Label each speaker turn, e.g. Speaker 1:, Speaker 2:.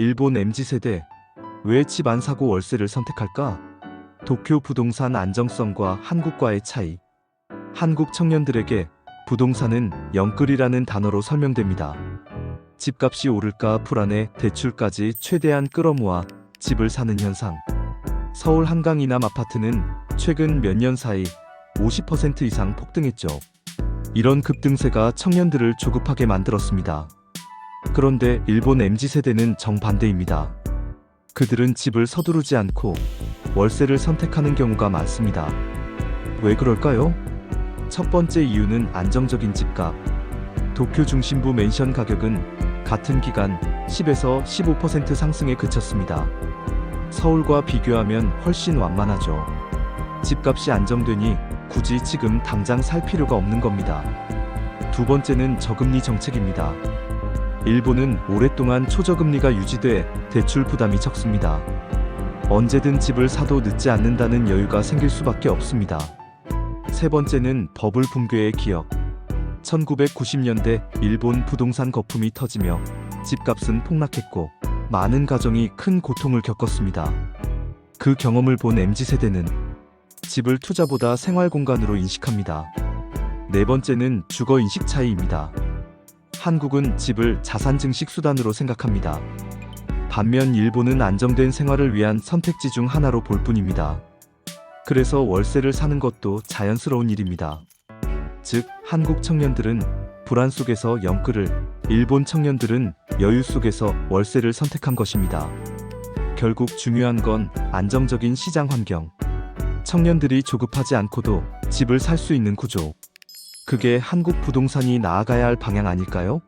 Speaker 1: 일본 MZ세대 왜 집 안 사고 월세를 선택할까? 도쿄 부동산 안정성과 한국과의 차이. 한국 청년들에게 부동산은 영끌이라는 단어로 설명됩니다. 집값이 오를까 불안해 대출까지 최대한 끌어모아 집을 사는 현상. 서울 한강 이남 아파트는 최근 몇 년 사이 50% 이상 폭등했죠. 이런 급등세가 청년들을 조급하게 만들었습니다. 그런데 일본 MZ세대는 정반대입니다. 그들은 집을 서두르지 않고 월세를 선택하는 경우가 많습니다. 왜 그럴까요? 첫 번째 이유는 안정적인 집값. 도쿄 중심부 맨션 가격은 같은 기간 10에서 15% 상승에 그쳤습니다. 서울과 비교하면 훨씬 완만하죠. 집값이 안정되니 굳이 지금 당장 살 필요가 없는 겁니다. 두 번째는 저금리 정책입니다. 일본은 오랫동안 초저금리가 유지돼 대출 부담이 적습니다. 언제든 집을 사도 늦지 않는다는 여유가 생길 수밖에 없습니다. 세 번째는 버블 붕괴의 기억. 1990년대 일본 부동산 거품이 터지며 집값은 폭락했고 많은 가정이 큰 고통을 겪었습니다. 그 경험을 본 MZ세대는 집을 투자보다 생활 공간으로 인식합니다. 네 번째는 주거 인식 차이입니다. 한국은 집을 자산 증식 수단으로 생각합니다. 반면 일본은 안정된 생활을 위한 선택지 중 하나로 볼 뿐입니다. 그래서 월세를 사는 것도 자연스러운 일입니다. 즉, 한국 청년들은 불안 속에서 영끌을, 일본 청년들은 여유 속에서 월세를 선택한 것입니다. 결국 중요한 건 안정적인 시장 환경. 청년들이 조급하지 않고도 집을 살 수 있는 구조. 그게 한국 부동산이 나아가야 할 방향 아닐까요?